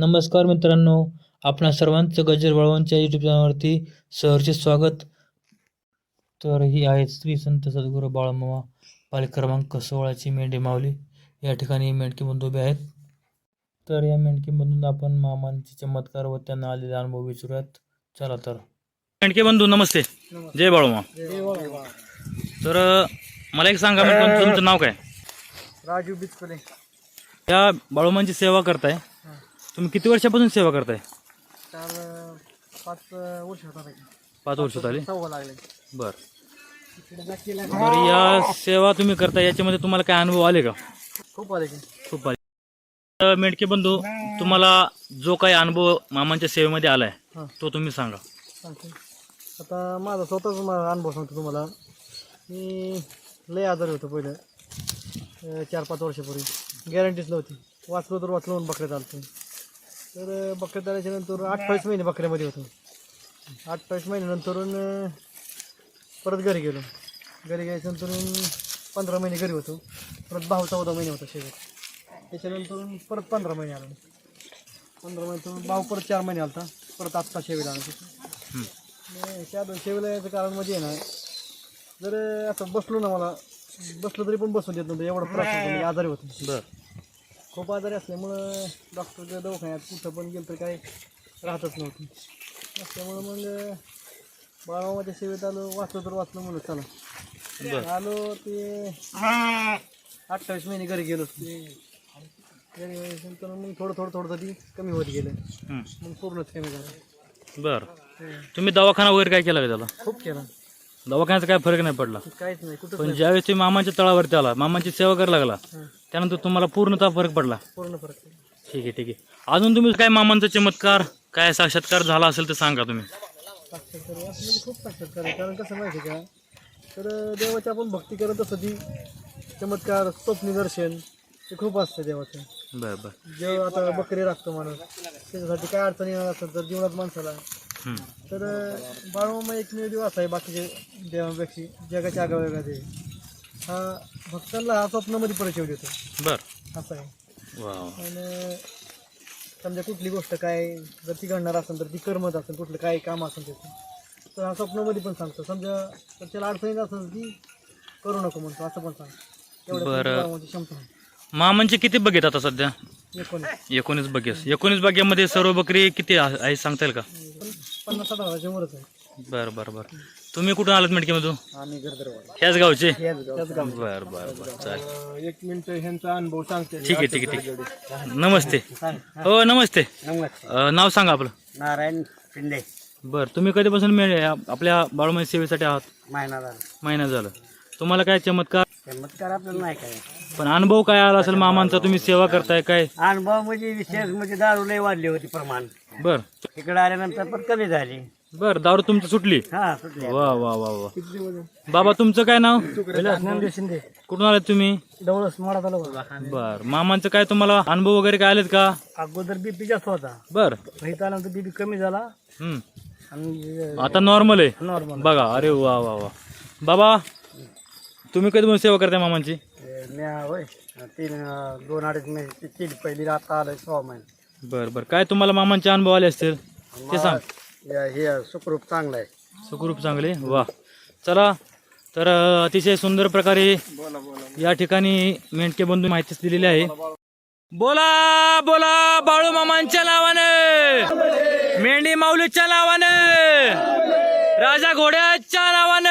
नमस्कार मित्रांनो आपणा सर्वांचं गजर वळवणच्या यूट्यूब चॅनलवरती सहर्ष स्वागत. तर ही आहे श्री संत सद्गुरू बाळमामा पालिका क्रमांक सोळाची मेंढी माऊली. या ठिकाणी मेंढकी बंधू उभे आहेत. तर या मेंढकी बंधूंना आपण मामांचे चमत्कार व त्यांना आलेले अनुभव विचारूयात. चला तर. मेंढके बंधू नमस्ते. जय बाळूमा तर मला एक सांगा तुमचं नाव काय? राजू बिचकुले. या बाळूमांची सेवा करताय. तुम्ही किती वर्षापासून सेवा करताय? चार पाच वर्ष होता पाच आले. सव्वा लागले. बर. तर या सेवा तुम्ही करता याच्यामध्ये तुम्हाला काय अनुभव आले का? खूप आले की. खूप आले. तर मेडके बंधू तुम्हाला जो काही अनुभव मामांच्या सेवेमध्ये आलाय हां. तो तुम्ही सांगा. सांगते आता माझा स्वतःच माझा अनुभव सांगतो तुम्हाला. मी लय आजारी होतो पहिलं. अं, चार पाच वर्षापूर्वी. गॅरंटीच नव्हती. वाचलो तर वाचलो म्हणून बकऱ्यात आलतो. तर अं, बकऱ्यात आल्याच्यानंतर अठ्ठावीस महिने बकऱ्यामध्ये होतो. अठ्ठावीस महिन्यानंतरून अं, परत घरी गेलो. घरी गेल्यानंतर पंधरा महिने घरी होतो. परत भाऊ चौदा महिने होता शेवट त्याच्यानंतर परत पंधरा महिने आलो. पंधरा महिने भाऊ परत चार महिने आलता. परत आत्ता शेवीला आला. नाही, त्या दोन शेवीला याचं कारण म्हणजे आहे ना जर असं बसलो ना मला बसलो तरी पण बसून देत नव्हतं. एवढं त्रास होतो म्हणजे आजारी होतो. बर. खूप आजारी असल्यामुळं डॉक्टरच्या दवाखान्यात कुठं पण गेलं तर काही राहतच नव्हतं. असल्यामुळं मग बाळामाच्या सेवेत आलो वाचलो तर वाचलो म्हणून चला. बर. आलो ते अठ्ठावीस महिने घरी गेलो ते घरी गेल्यानंतर मग थोडं थोडं थोडं ती कमी होत गेलं. हं. मग पूर्णच कमी झालं. बर. तुम्ही दवाखाना वगैरे काय केला का त्याला? खूप केला. दवाखान्याचा काय फरक नाही पडला. काहीच नाही कुठं पण ज्यावेळेस तुम्ही मामाच्या तळावरती आला मामाची सेवा करायला लागला त्यानंतर तुम्हाला पूर्णतः फरक पडला. पूर्ण फरक. ठीक आहे ठीक आहे. अजून तुम्ही काय मामांचा चमत्कार काय साक्षात्कार झाला असेल तर सांगा तुम्ही. साक्षात्कार आहे. असं म्हणजे खूप साक्षात्कार आहे. कारण कसं माहिती आहे का? तर देवाची आपण भक्ती करत असतो ती चमत्कार स्वप्नी दर्शन ते खूप असतं देवाचं. बर बर. जेव्हा आता बकरी राखतो माणूस त्याच्यासाठी काय अडचणी येणार असेल तर जीवनात माणसाला. तर बाळमामा एकमेव देव असा आहे बाकीचे देवांपेक्षा. जगाच्या आगावेगळा देव हा भक्तांना हा स्वप्नामध्ये परिचय देतो. बर. असं आहे. वा आणि समजा कुठली गोष्ट काय जर ती घडणार असेल तर ती करमत असेल कुठलं काय काम असेल त्याचं. तर हा स्वप्नामध्ये पण सांगतो. समजा तर त्याला अडचणीत असेल ती करू नको म्हणतो असं पण सांग एवढं बरं. बाळमामाची क्षमता. आहे मामांचे किती बघ आहेत आता सध्या? एकोणीस. एकोणीस बगेस एकोणीस बग्यामध्ये सर्व बकरी किती आहे आहे सांगता येईल का? पन्नास साठ हजाराच्या वरच आहे. बरं बरं बरं. तुम्ही कुठून आलात मेडकेमधून? आम्ही गरदरवाडी. ह्याच गावचे? बरं बरं बरं. चालेल. एक मिनिट ह्यांचा अनुभव सांगते. ठीक आहे ठीक आहे ठीक आहे. नमस्ते. हो नमस्ते. अं, नाव सांगा आपलं. नारायण शिंदे. बरं तुम्ही कधीपासून मिळ आपल्या बाळूमाई सेवेसाठी आहात? महिना झाला. महिना झालं. तुम्हाला काय चमत्कार? चमत्कार आपल्याला नाही काय. पण अनुभव काय आला असेल मामांचा? तुम्ही सेवा करताय काय? अनुभव म्हणजे विशेष म्हणजे दारू लय वाढली होती प्रमाण. बर. इकडे आल्यानंतर पण कमी झाली. बर दारू तुमची सुटली? हा सुटली वा वा वा वा. बाबा तुमचं काय नाव? शिंदे. कुठून आलात तुम्ही? डवळस मोडा झाला बर. मामांचं काय तुम्हाला अनुभव वगैरे काय आलेत का? अगोदर बीपी जास्त होता. बर. इथं आल्यानंतर बीपी कमी झाला. हम्म. आणि आता नॉर्मल आहे? नॉर्मल बघा अरे वा वा वा. बाबा तुम्ही कधी सेवा करताय मामांची? मी होय तीन दोन अडीच महिने केली पहिली आता आलं सहा महिने. बर बर. काय तुम्हाला मामांचे अनुभव आले असतील? ते सांग. हे सुखरूप चांगलं आहे सुखरूप चांगले? वा. चला तर अ, अतिशय सुंदर प्रकारे या ठिकाणी मेंढके बंधू माहितीच दिलेली आहे. बोला बोला बाळू मामांच्या नावानं मेंढी माऊलीच्या नावानं राजा घोड्याच्या नावानं